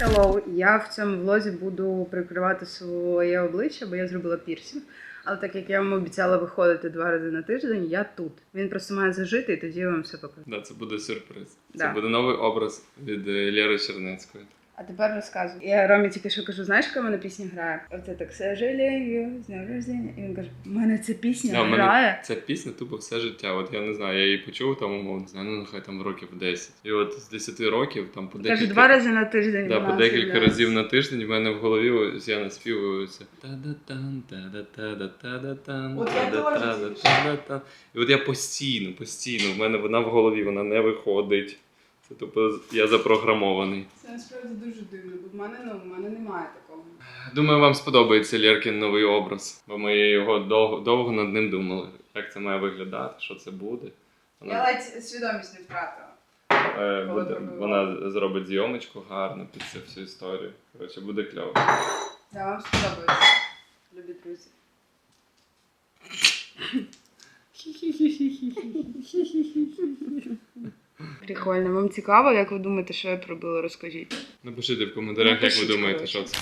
Hello, я в цьому влозі буду прикривати своє обличчя, бо я зробила пірсінг. Але так як я вам обіцяла виходити два рази на тиждень, я тут. Він просто має зажити, і тоді я вам все покажу. Да, це буде сюрприз. Це буде новий образ від е, Лєри Чернецької. А тепер розказуй. Я Ромі тільки що кажу, знаєш, яка в мене пісня грає? Оце так сожалею, з днем рождення. І він каже: у мене ця пісня Да, грає. Ця пісня тупо все життя. От я не знаю, я її почув там, умовно, не знаю, ну нехай там років 10. І от з 10 років там по Каже, два рази на тиждень. да, по декілька з'являється. разів на тиждень в мене в голові ось я наспівую це. Та-да-тан, та-да-та-да-та-да-тан, та-да-та-да-та-да-тан. І от я постійно, постійно, в мене вона в голові, вона не виходить. Це тупо я запрограмований. Це насправді дуже дивно, бо в мене ну в мене немає такого. Думаю, вам сподобається Лєркін новий образ, бо ми його довго, довго над ним думали, як це має виглядати, що це буде. Вона, ледь свідомість не втратила. е, буде, вона зробить зйомочку гарно під цю всю історію. Коротше, буде кльово. Да, вам сподобається. Любі друзі. Прикольно. Вам цікаво, як ви думаєте, що я пробила? Розкажіть. Напишіть в коментарях, як Напишіть, ви думаєте, що це.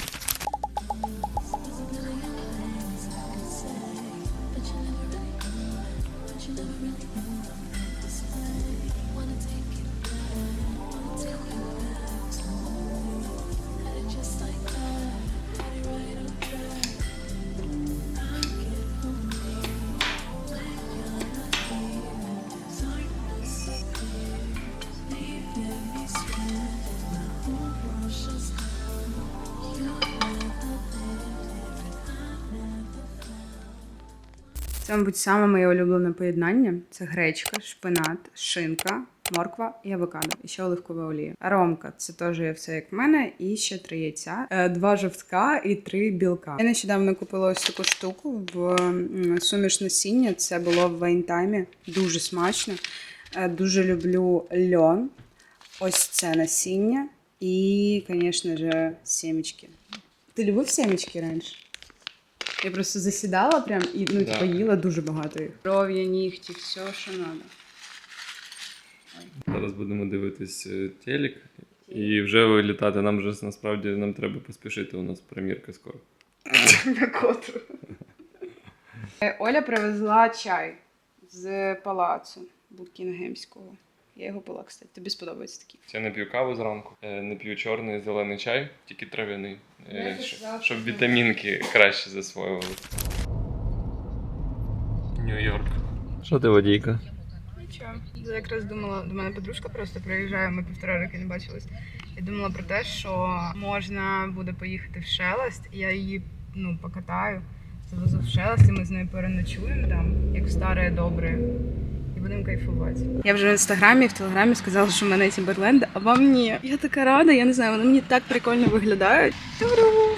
Це, мабуть, саме моє улюблене поєднання. Це гречка, шпинат, шинка, морква і авокадо. І ще оливкова олія. Ромка це теж є все як в мене. І ще три яйця, е, два жовтка і три білка. Я нещодавно купила ось таку штуку в суміш насіння. Це було в вайнтаймі. Дуже смачно. Е, Дуже люблю льон. Ось це насіння. І, звісно ж, сімечки. Ти любив сімечки раніше? Я просто засідала прям і ну, Да. типу, їла дуже багато їх. Кров'я, нігті, все, що треба. Зараз будемо дивитись е, телек і вже вилітати. Нам вже насправді нам треба поспішити. У нас прем'єрка скоро. На котру. Е, Оля привезла чай з палацу Букінгемського. Я його пила, кстати. Тобі сподобається такий. Я не п'ю каву зранку, е, не п'ю чорний зелений чай, тільки трав'яний. е, казала, Щоб вітамінки краще засвоювали. Нью-Йорк. Що ти водійка? Нічого. Я якраз думала, до мене подружка просто приїжджає, ми півтора роки не бачились. Я думала про те, що можна буде поїхати в Шелест, і я її ну, покатаю, завезу в Шелест, і ми з нею переночуємо там, як в старе добре. І будемо кайфувати. Я вже в інстаграмі і в телеграмі сказала, що в мене Тімберленди, а вам ні. Я така рада, я не знаю, вони мені так прикольно виглядають. Тю-ру!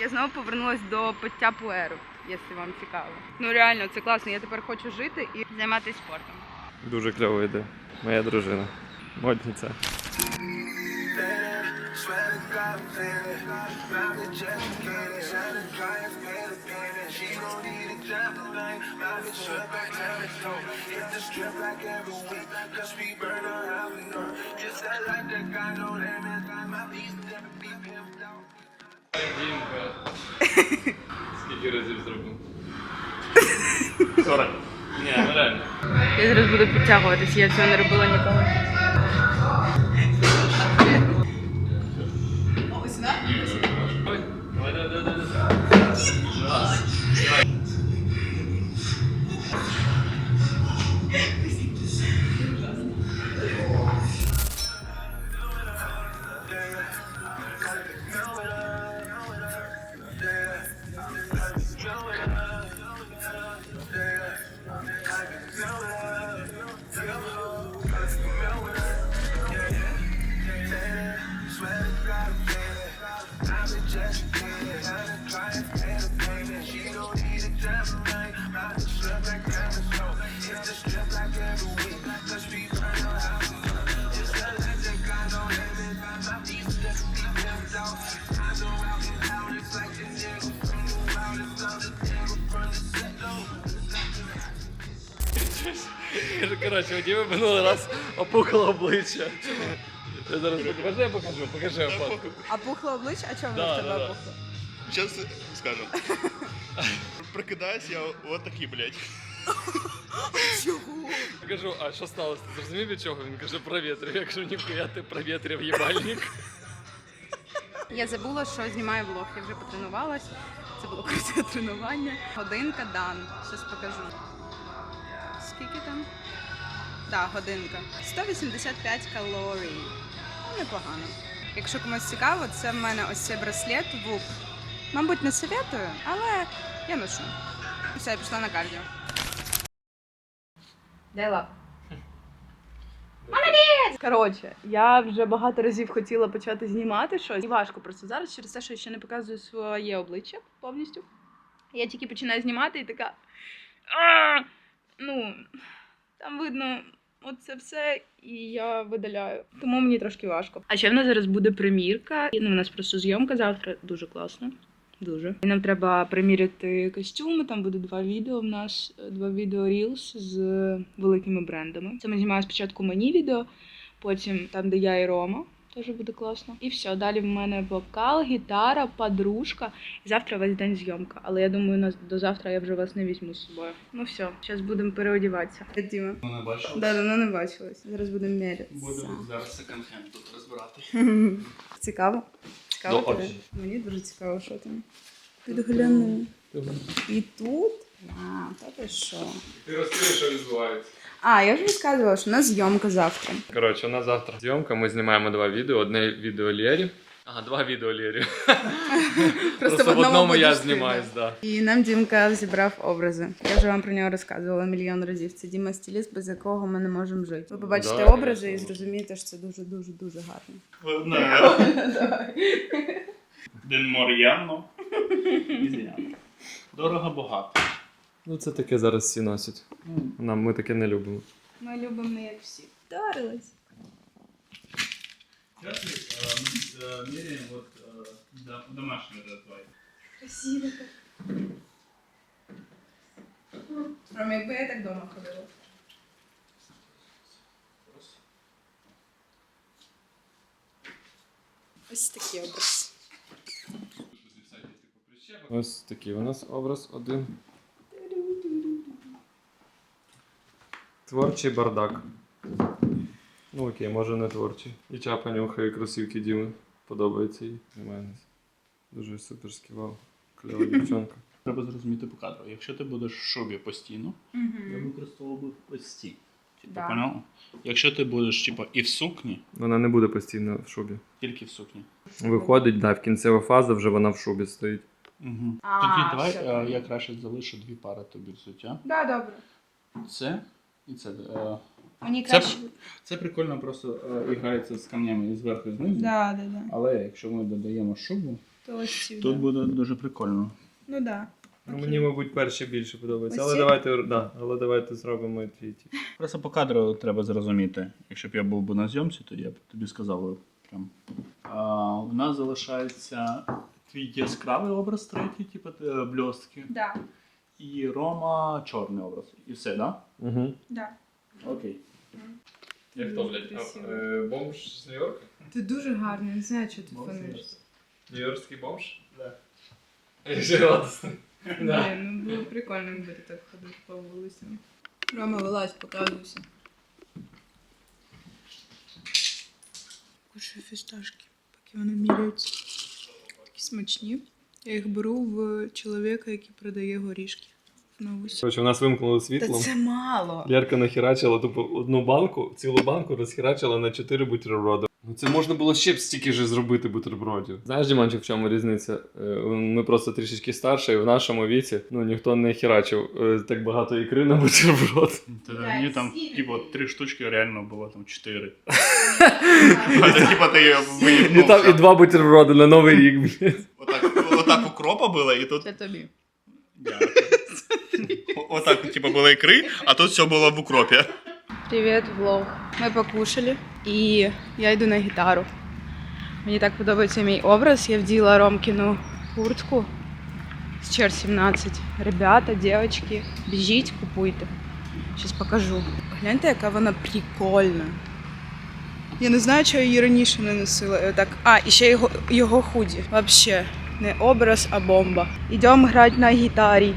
Я знову повернулася до пиття пуеру, якщо вам цікаво. Ну реально, це класно. Я тепер хочу жити і займатися спортом. Дуже кльово йде. Моя дружина. Модниця. Скільки разів зробив? 40. Ні, ну реально. Я зараз буду підтягуватись, я цього не робила ніколи. Коротше, у Діми минулий раз опухло обличчя. Я зараз покажу, я покажу, покажи фотку. А пухло обличчя? А чому Да, в тебе да, да. пухло? Сейчас скажем. Прокидаюсь я вот такий, блядь. Чого? Я кажу, а що сталося? Ти зрозумів від чого? Він каже, провітрив. Я кажу, ніхуя ти провітрив їбальник. Я забула, що знімаю влог. Я вже потренувалась. Це було круте тренування. Годинка дан. Щось покажу. Скільки там? Так, годинка. 185 калорій. Ну, непогано. Якщо комусь цікаво, це в мене ось цей браслет вуп. Мабуть, не советую, але я ношу. Все, я пішла на кардіо. Дай лап. Коротше, я вже багато разів хотіла почати знімати щось. І важко просто зараз через те, що я ще не показую своє обличчя повністю. Я тільки починаю знімати і така. «А!» Ну, там видно оце все, і я видаляю. Тому мені трошки важко. А ще в нас зараз буде примірка. Ну, у нас просто зйомка завтра дуже класно. Дуже. І нам треба приміряти костюми. Там буде два відео. В нас е, два відео Reels з великими брендами. Це ми знімаємо спочатку мені відео, потім там, де я і Рома. Теж буде класно. І все. Далі в мене вокал, гітара, подружка. І завтра весь день зйомка. Але я думаю, до завтра я вже вас не візьму з собою. Ну все, зараз будемо переодіватися. Діма. Ну, не бачив. Да, давно не бачилась. Зараз будемо мірятися. Буду зараз секонд-хенд тут розбирати. Цікаво. Цікаво. Ну, тобі? Мені дуже цікаво, що там. Підгляну. І тут. А, та ти що? Ти розкажи, що відбувається. А, я вже розказувала, що у нас зйомка завтра. Коротше, у нас завтра зйомка, ми знімаємо два відео. Одне відео Лєрі. Ага, два відео Лєрі. Просто, в одному я знімаюсь, да. да. І нам Дімка зібрав образи. Я вже вам про нього розказувала мільйон разів. Це Діма стиліст, без якого ми не можемо жити. Ви побачите Да, образи і зрозумієте, що це дуже дуже дуже гарно. Ден Мор'яно. Дорого багато. Ну це таке зараз всі носять. Нам ми таке не любимо. Ми любимо не як всі. Дарилась. Сейчас мы меряем вот домашний этот твой. Красиво так. Ром, якби я так вдома ходила. Ось такий образ. Ось такий у нас образ один. Творчий бардак. Ну окей, може не творчий. І чапа нюхає кросівки Діми. Подобається їй. Немає. Дуже суперський вау. Кльова дівчонка. Треба зрозуміти по кадру. Якщо ти будеш в шубі постійно, я використовував би ось ці. Типу, Да. Якщо ти будеш, типу, і в сукні, Вона не буде постійно в шубі. тільки в сукні. Виходить, да, в кінцева фаза вже вона в шубі стоїть. Угу. А, Тоді давай все, е, я краще залишу дві пари тобі взуття. Да, добре. Це і це. Е, Мені Це- краще. Це прикольно просто е, грається з камнями і зверху і знизу. Да, да, да. Але якщо ми додаємо шубу, То ось тут буде дуже прикольно. Ну да. Ну, Окей. мені, мабуть, перші більше подобаються. Ось Але ці? давайте, да, але давайте зробимо твій. ті. Просто по кадру треба зрозуміти. Якщо б я був би на зйомці, то я б тобі сказав би прям. А, у нас залишається твій яскравий образ третій, типу е, блістки, Да, і Рома чорний образ. І все, так? Да? Угу. да. Окей. Як Дуже то, блядь, красиво. е, бомж з Нью-Йорка? Ти дуже гарний, не знаю, що ти Бомж. Нью-Йоркський бомж? Да. Я ще. Да. Блін, ну було прикольно, якби ти так ходив по вулицям. Рома, вилазь, показуйся. Кушаю фісташки, поки вони міряються. Такі смачні. Я їх беру в чоловіка, який продає горішки. В новусі. Коротше, у нас вимкнули Та це мало. Лерка нахерачила тупо одну банку, цілу банку розхерачила на 4 бутерброди. Ну це можна було ще б стільки ж зробити бутербродів. Знаєш, Діманчик, в чому різниця? Е, Ми просто трішечки старше, і в нашому віці ну ніхто не херачив е, так багато ікри на бутерброд. Блядь, мені там, типу, три штучки реально було там чотири. А це типу ти І там і два бутерброди на новий рік. блін. Укропа було, і тут Це тобі. Отак, типу, були ікри, а тут все було в укропі. Привіт, влог. Ми покушали, і я йду на гітару. Мені так подобається мій образ. Я вділа Ромкіну куртку з чер 17. Ребята, дівчатки, біжіть, купуйте. Щас покажу. Гляньте, яка вона прикольна. Я не знаю, чого я її раніше не носила. Е, Так, а, і ще його, його худі. Вообще, не образ, а бомба. Йдемо грати на гітарі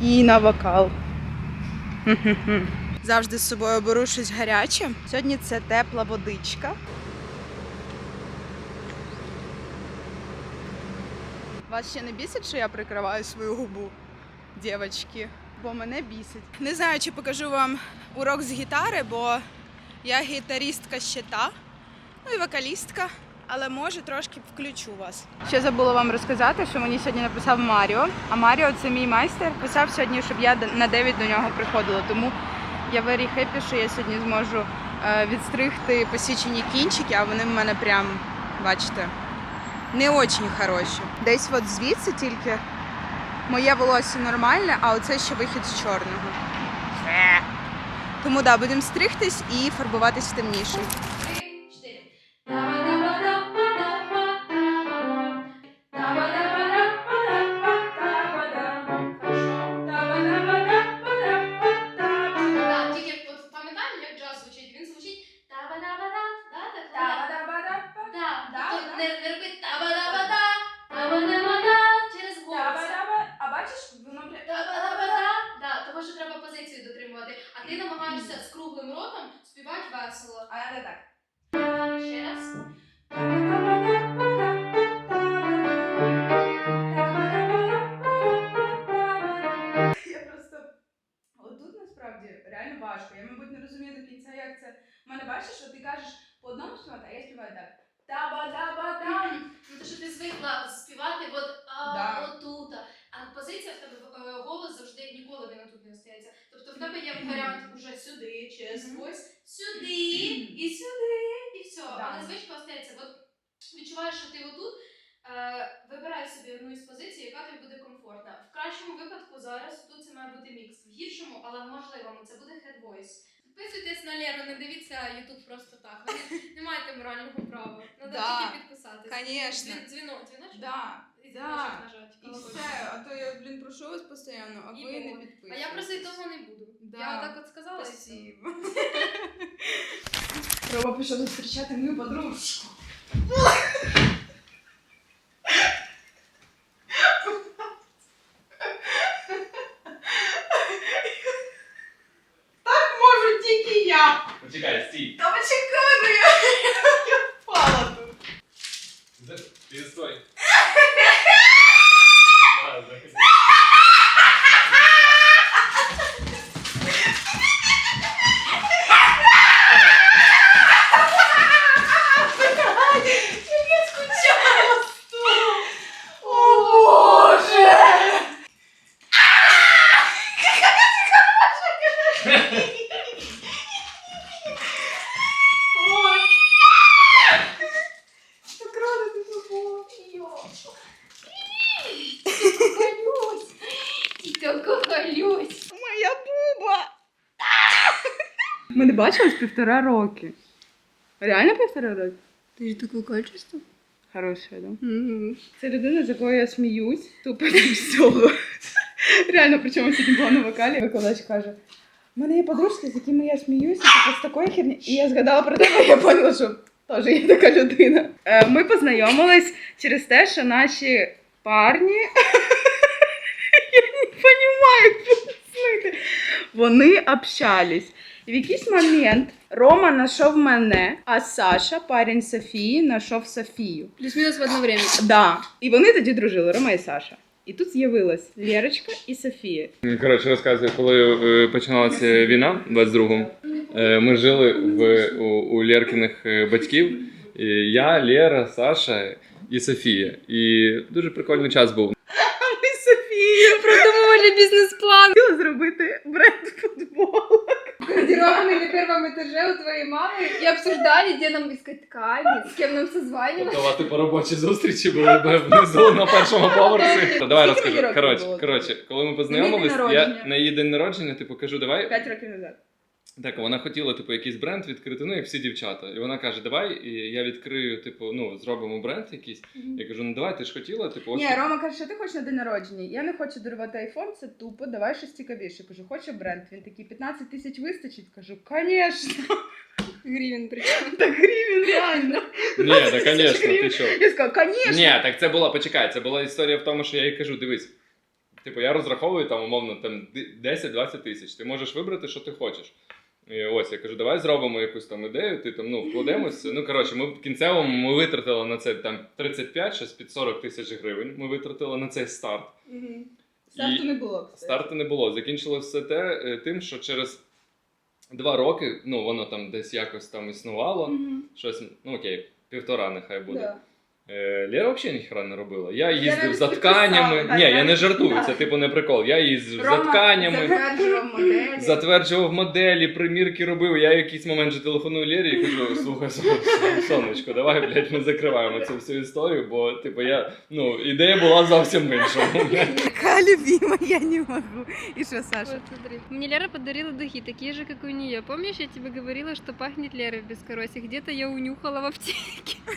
і на вокал. Завжди з собою беру щось гаряче. Сьогодні це тепла водичка. Вас ще не бісить, що я прикриваю свою губу, дівчатки? Бо мене бісить. Не знаю, чи покажу вам урок з гітари, бо я гітарістка ще та, ну і вокалістка, але може трошки включу вас. Ще забула вам розказати, що мені сьогодні написав Маріо. А Маріо це мій майстер. Писав сьогодні, щоб я на 9 до нього приходила. Тому я very happy, що я сьогодні зможу е, відстригти посічені кінчики, а вони в мене прям, бачите, не очень хороші. Десь от звідси тільки моє волосся нормальне, а оце ще вихід з чорного. Тому да, будемо стригтись і фарбуватись в темніший. Бачиш, що ти кажеш по одному співати, а я співаю так. Таба-даба-дам. Ну, то що ти звикла співати от а, Да. отут. А позиція в тебе е, голос завжди ніколи він отут не остається. Тобто в тебе є варіант уже сюди, через Мгм. ось, сюди і сюди, і все. Да. Але звичка остається. От відчуваєш, що ти отут. Е, вибирай собі одну із позицій, яка тобі буде комфортна. В кращому випадку зараз тут це має бути мікс. В гіршому, але в можливому, це буде head voice. Підписуйтесь на Леру, не дивіться YouTube просто так. Ви не маєте морального права. Треба Да. тільки підписатися. Конечно. Дзвін- Дзвінок, дзвіночок? Да. І Да. дзвіночок нажати. І все, а то я, блін, прошу вас постійно, а І ви не вот. підписуєтесь. А я просити того не буду. Да. Я отак от сказала. і все. Спасибо. Рома пішов зустрічати мою подружку. Так можу тільки я. Почекай, стій. Та почекай, ну я, я впала тут. Ти стой. Я скучала з того. О Боже! Ой. Так рада тебе була. Халюсь! Тітонько халюсь! Моя буба. Ми не бачились півтора роки. Реально півтора роки? Ти ж таке качество? Хороше, да? Це людина, з якою я сміюсь, тупо зі всього. Реально, причому сьогодні була на вокалі, викладач каже. У мене є подружки, з якими я сміюся, типу, з такої херні. І я згадала про тебе, і я поняла, що теж є така людина. Е, Ми познайомились через те, що наші парні. Я не розумію, як. Вони общались. І в якийсь момент Рома знайшов мене, а Саша, парень Софії, знайшов Софію. Плюс-мінус в одно время. Да. І вони тоді дружили, Рома і Саша. І тут з'явилась Лєрочка і Софія. Коротше, розказую, коли е, починалася війна в 22-му, е, ми жили в, у, у Лєркиних е, батьків. І я, Лєра, Саша і Софія. І дуже прикольний час був. А ми з Софією бізнес-план. Хотіла зробити бренд футболок. Гардеробами на первом этаже у твоей мамы и обсуждали, где нам искать ткани, с кем нам созваниваться. Тобто по робочі зустрічі були б внизу на першому поверсі. Давай Скільки розкажу. років Коротше, було? коротше, коли ми познайомились, я народження. на її день народження, типу, кажу, давай. П'ять років назад. Так, вона хотіла, типу, якийсь бренд відкрити, ну як всі дівчата. І вона каже, давай я відкрию, типу, ну, зробимо бренд якийсь. Я кажу, ну давай, ти ж хотіла, типу, Ні, Рома каже, що ти хочеш на день народження. Я не хочу дарувати айфон, це тупо, давай щось цікавіше. Кажу, хочу бренд. Він такий 15 тисяч вистачить. Кажу, звісно. Гривен причем. Так гривень, реально. Ні, так, звісно, ти що? Я сказала, конечно. Ні, так це була, почекай, це була історія в тому, що я їй кажу, дивись. Типу, я розраховую там, умовно, там ди- 10-20 тисяч. Ти можеш вибрати, що ти хочеш. І ось я кажу, давай зробимо якусь там ідею, ти там ну вкладемося. Ну коротше, ми в кінцевому ми витратили на це там 35, щось під 40 тисяч гривень. Ми витратили на цей старт. Старту не було, кстати. Старту не було. Закінчилося все те е, тим, що через два роки, ну воно там десь якось там існувало. Мгм. Щось, ну окей, півтора нехай буде. Да. Е, Лера взагалі ніхера не робила. Я їздив за тканями. Ні, я не жартую, це типу не прикол. Я їздив за тканями, затверджував моделі. затверджував моделі, примірки робив. Я в якийсь момент же телефоную Лері і кажу: слухай, сонечко, давай, блядь, ми закриваємо цю всю історію, бо типу я ну ідея була зовсім інша Така любима, я не можу. І що, Саша? Вот, смотри. Мне Лера подарила духи, такие же, как у нее. Помнишь, я тебе говорила, что пахнет Лера в бескоросе? Где-то я унюхала в аптеке.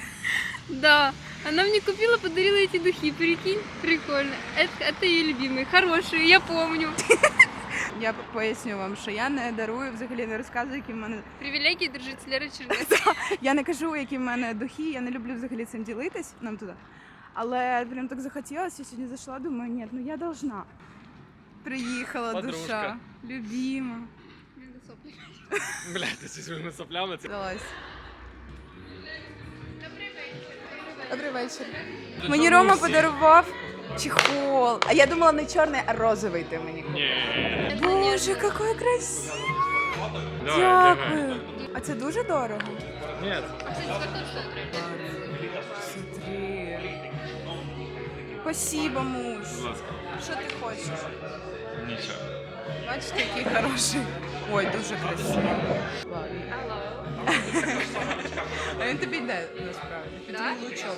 Да, она мне купила, подарила эти духи, прикинь, прикольно. Это, это ее любимые, хорошие, я помню. Я поясню вам, що я не дарую, взагалі не розказую, які в мене. Привилегии дружить с Лерой Чернец. Я не кажу, які в мене духи, я не люблю взагалі цим ділитись нам туди. Але прям так захотілося, я сьогодні зайшла, думаю, ні, ну я должна. Приїхала Подружка. душа, любима. Блядь, ти зі своїми соплями це. Здалась. Добрий вечір. Мені Рома подарував чехол. А я думала не чорний, а розовий ти мені купив. Боже, який красивий. Дякую. А це дуже дорого? Ні. Спасибо, муж. Що ти хочеш? Нічого. Бачите, який хороший. Ой, дуже красивий. А він тобі йде насправді. Під твій лучок.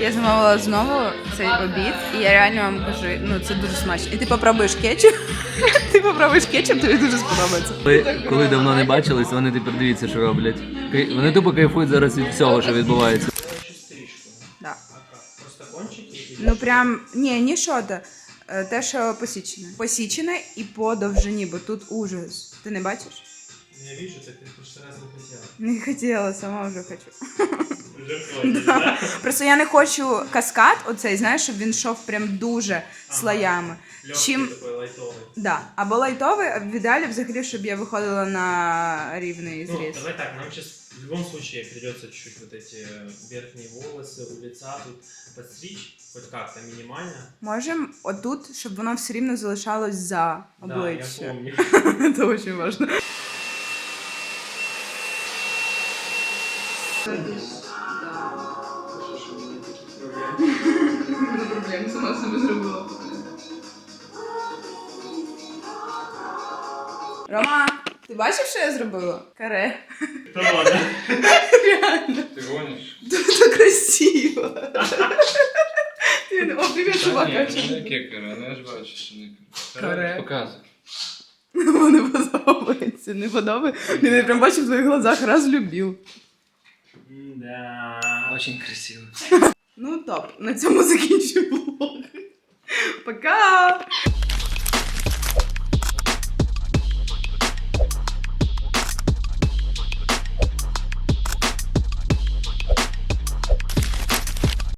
Я замовила знову цей обід, і я реально вам кажу, ну це дуже смачно. І ти попробуєш кетчуп. Ти попробуєш кетчуп, тобі дуже сподобається. Коли, коли давно не бачились, вони тепер дивіться, що роблять. Кай- Вони тупо кайфують зараз від всього, що відбувається. Ну прям ні, ні що то. Е, Те, що посічене. Посічене і по довжині, бо тут ужас. Ти не бачиш? Я вижу, так ты в прошлый раз не хотела. Не хотіла, сама вже хочу. Да. Просто я не хочу каскад, оцей, знаєш, щоб він йшов прям дуже слоями. Легкий Чим- такой лайтовый. Да. Або лайтовий, а в ідеалі взагалі, щоб я виходила на рівний Ну, зріз. давай так, нам сейчас в любом случае придется чуть-чуть вот эти э, верхние волосы у лица тут подстричь, хоть как-то минимально. Можемо отут, щоб воно все рівно залишалось за Да, я обличчя. помню. Це дуже важливо. Проблем сама собі зробила. Рома, ти бачив, що я зробила? Каре. Да ладно. Реально. Ти гониш? Дуже красиво. Ти- О, привіт, собака. не яке каре, ну я ж бачу, що не Каре. Показуй. Мені подобається, не подобається. Він прям бачив в твоїх глазах, разлюбив. Да. Очень красиво. Ну топ, на цьому закінчую влог. Пока!